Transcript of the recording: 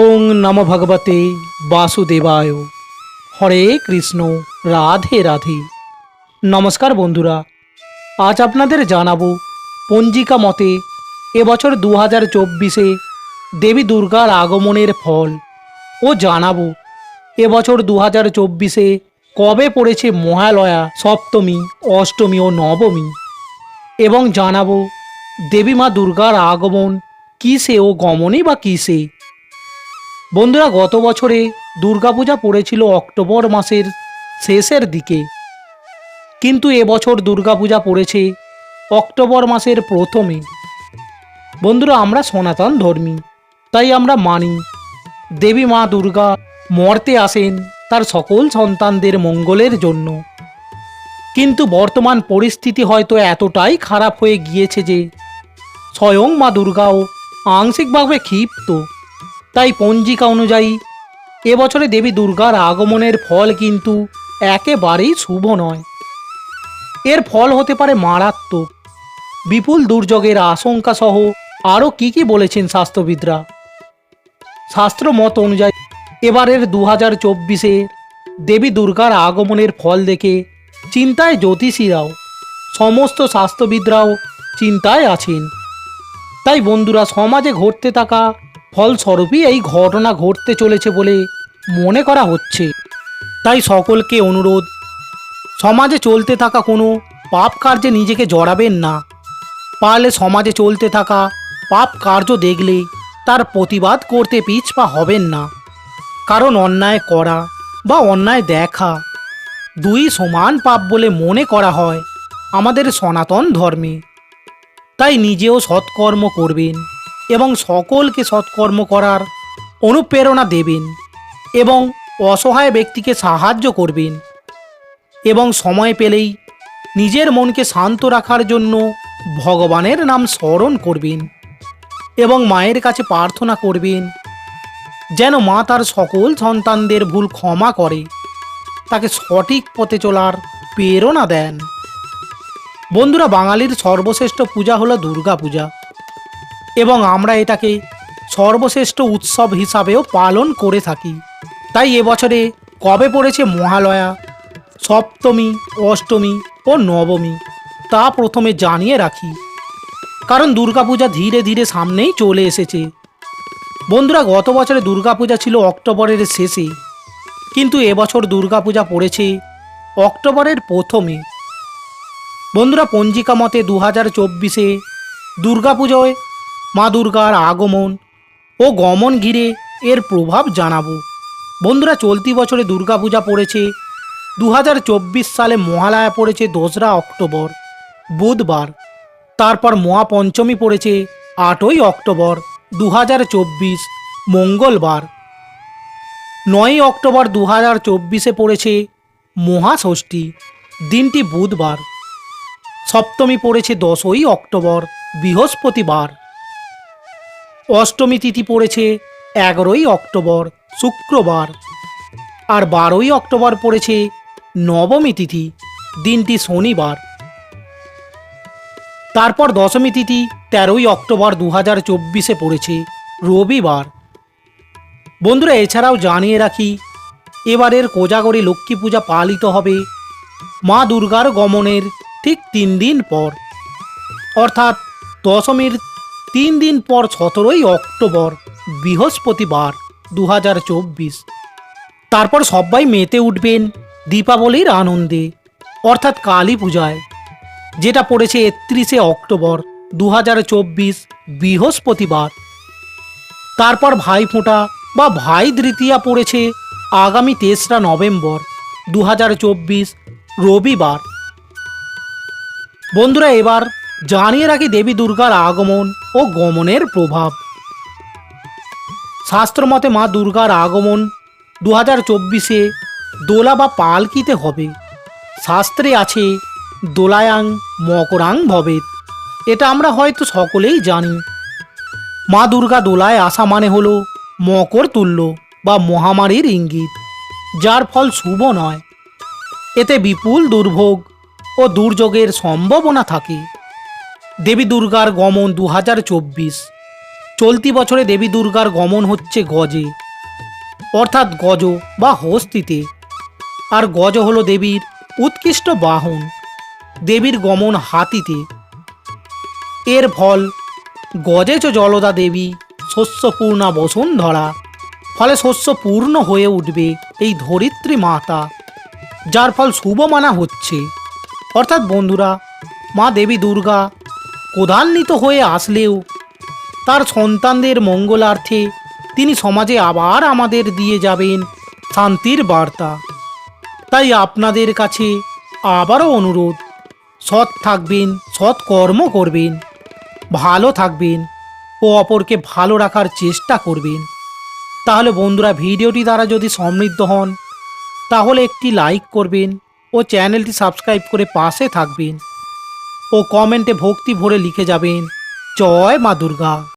ওং নম ভগবতে বাসুদেবায়। হরে কৃষ্ণ, রাধে রাধে। নমস্কার বন্ধুরা, আজ আপনাদের জানাব পঞ্জিকা মতে এবছর দু হাজার চব্বিশে দেবী দুর্গার আগমনের ফল ও জানাব এবছর দু হাজার চব্বিশে কবে পড়েছে মহালয়া সপ্তমী, অষ্টমী ও নবমী এবং জানাব দেবী মা দুর্গার আগমন কিসে ও গমনে বা কিসে। বন্ধুরা, গত বছরে দুর্গাপূজা পড়েছিল অক্টোবর মাসের শেষের দিকে। কিন্তু এবছর দুর্গাপূজা পড়েছে অক্টোবর মাসের প্রথমে। বন্ধুরা, আমরা সনাতন ধর্মী, তাই আমরা মানি। দেবী মা দুর্গা মর্তে আসেন তার সকল সন্তানদের মঙ্গলের জন্য। কিন্তু বর্তমান পরিস্থিতি হয়তো এতটাই খারাপ হয়ে গিয়েছে যে, স্বয়ং মা দুর্গাও আংশিকভাবে ক্ষিপ্ত। তাই পঞ্জিকা অনুযায়ী, এবছরে দেবী দুর্গার আগমনের ফল কিন্তু একেবারেই শুভ নয়। এর ফল হতে পারে মারাত্মক। বিপুল দুর্যোগের আশঙ্কা সহ আরও কি কি বলেছেন স্বাস্থ্যবিদরা শাস্ত্র মত অনুযায়ী, এবারের দু হাজার চব্বিশে দেবী দুর্গার আগমনের ফল দেখে চিন্তায় জ্যোতিষীরাও, সমস্ত স্বাস্থ্যবিদরাও চিন্তায় আছেন। তাই বন্ধুরা, সমাজে ঘটতে থাকা ফলস্বরূপই এই ঘটনা ঘটতে চলেছে বলে মনে করা হচ্ছে। তাই সকলকে অনুরোধ, সমাজে চলতে থাকা কোনো পাপ কার্যে নিজেকে জড়াবেন না। পারলে সমাজে চলতে থাকা পাপ কার্য দেখলে তার প্রতিবাদ করতে পিছপা হবেন না। কারণ অন্যায় করা বা অন্যায় দেখা দুই সমান পাপ বলে মনে করা হয় আমাদের সনাতন ধর্মে। তাই নিজেও সৎকর্ম করবেন। এবং সকলকে সৎকর্ম করার অনুপ্রেরণা দেবেন এবং অসহায় ব্যক্তিকে সাহায্য করবেন এবং সময় পেলেই নিজের মনকে শান্ত রাখার জন্য ভগবানের নাম স্মরণ করবেন এবং মায়ের কাছে প্রার্থনা করবেন যেন মা তার সকল সন্তানদের ভুল ক্ষমা করে, তাকে সঠিক পথে চলার প্রেরণা দেন। বন্ধুরা, বাঙালির সর্বশ্রেষ্ঠ পূজা হলো দুর্গা পূজা এবং আমরা এটাকে সর্বশ্রেষ্ঠ উৎসব হিসাবেও পালন করে থাকি। তাই এবছরে কবে পড়েছে মহালয়া? সপ্তমী, অষ্টমী ও নবমী, তা প্রথমে জানিয়ে রাখি। কারণ দুর্গাপূজা ধীরে ধীরে সামনেই চলে এসেছে। বন্ধুরা, গত বছরে দুর্গাপূজা ছিল অক্টোবরের শেষে। কিন্তু এবছর দুর্গাপূজা পড়েছে অক্টোবরের প্রথমে। বন্ধুরা, পঞ্জিকা মতে দু হাজার চব্বিশে দুর্গাপুজোয় মা দুর্গার আগমন ও গমন ঘিরে এর প্রভাব জানাব। বন্ধুরা, চলতি বছরে দুর্গাপূজা পড়েছে দু হাজার চব্বিশ সালে মহালয়া পড়েছে দোসরা অক্টোবর, বুধবার। তারপর মহাপঞ্চমী পড়েছে আটই অক্টোবর দু হাজার চব্বিশ, মঙ্গলবার। নয়ই অক্টোবর দু হাজার চব্বিশে পড়েছে মহাষষ্ঠী, দিনটি বুধবার। সপ্তমী পড়েছে দশই অক্টোবর, বৃহস্পতিবার। অষ্টমী তিথি পড়েছে এগারোই অক্টোবর, শুক্রবার। আর বারোই অক্টোবর পড়েছে নবমী তিথি, দিনটি শনিবার। তারপর দশমী তিথি তেরোই অক্টোবর দু হাজার চব্বিশে পড়েছে রবিবার। বন্ধুরা, এছাড়াও জানিয়ে রাখি, এবারের কোজাগরী লক্ষ্মী পূজা পালিত হবে মা দুর্গার গমনের ঠিক তিন দিন পর। অর্থাৎ দশমীর তিন দিন পর সতেরোই অক্টোবর, বৃহস্পতিবার দু হাজার চব্বিশ। তারপর সবাই মেতে উঠবেন দীপাবলির আনন্দে, অর্থাৎ কালী পূজায়, যেটা পড়েছে একত্রিশে অক্টোবর দু হাজার চব্বিশ, বৃহস্পতিবার। তারপর ভাইফোঁটা বা ভাই তৃতীয়া পড়েছে আগামী তেসরা নভেম্বর দু হাজার চব্বিশ, রবিবার। বন্ধুরা, এবার জানিয়ে রাখি দেবী দুর্গার আগমন ও গমনের প্রভাব। শাস্ত্রমতে মা দুর্গার আগমন দু হাজার চব্বিশে দোলা বা পালকিতে হবে। শাস্ত্রে আছে, দোলায়াং মকরাং ভবেত এটা আমরা হয়তো সকলেই জানি। মা দুর্গা দোলায় আসা মানে হলো মকর তুল্য বা মহামারীর ইঙ্গিত, যার ফল শুভ নয়। এতে বিপুল দুর্ভোগ ও দুর্যোগের সম্ভাবনা থাকে। দেবী দুর্গার গমন দু হাজার চব্বিশ। চলতি বছরে দেবী দুর্গার গমন হচ্ছে গজে, অর্থাৎ গজ বা হস্তিতে। আর গজ হল দেবীর উৎকৃষ্ট বাহন, দেবীর গমন হাতিতে। এর ফল গজেচ জলদা দেবী শস্যপূর্ণা বসুন্ধরা, ফলে শস্য পূর্ণ হয়ে উঠবে এই ধরিত্রী মাতা, যার ফল শুভ মানা হচ্ছে। অর্থাৎ বন্ধুরা, মা দেবী দুর্গা ক্রোধান্বিত হয়ে আসলেও, তার সন্তানদের মঙ্গলার্থে তিনি সমাজে আবার আমাদের দিয়ে যাবেন শান্তির বার্তা। তাই আপনাদের কাছে আবারও অনুরোধ, সৎ থাকবেন, সৎ কর্ম করবেন, ভালো থাকবেন ও অপরকে ভালো রাখার চেষ্টা করবেন। তাহলে বন্ধুরা, ভিডিওটি দ্বারা যদি সমৃদ্ধ হন, তাহলে একটি লাইক করবেন ও চ্যানেলটি সাবস্ক্রাইব করে পাশে থাকবেন। ও কমেন্টে ভক্তি ভরে লিখে যাবেন। জয় মা দুর্গা।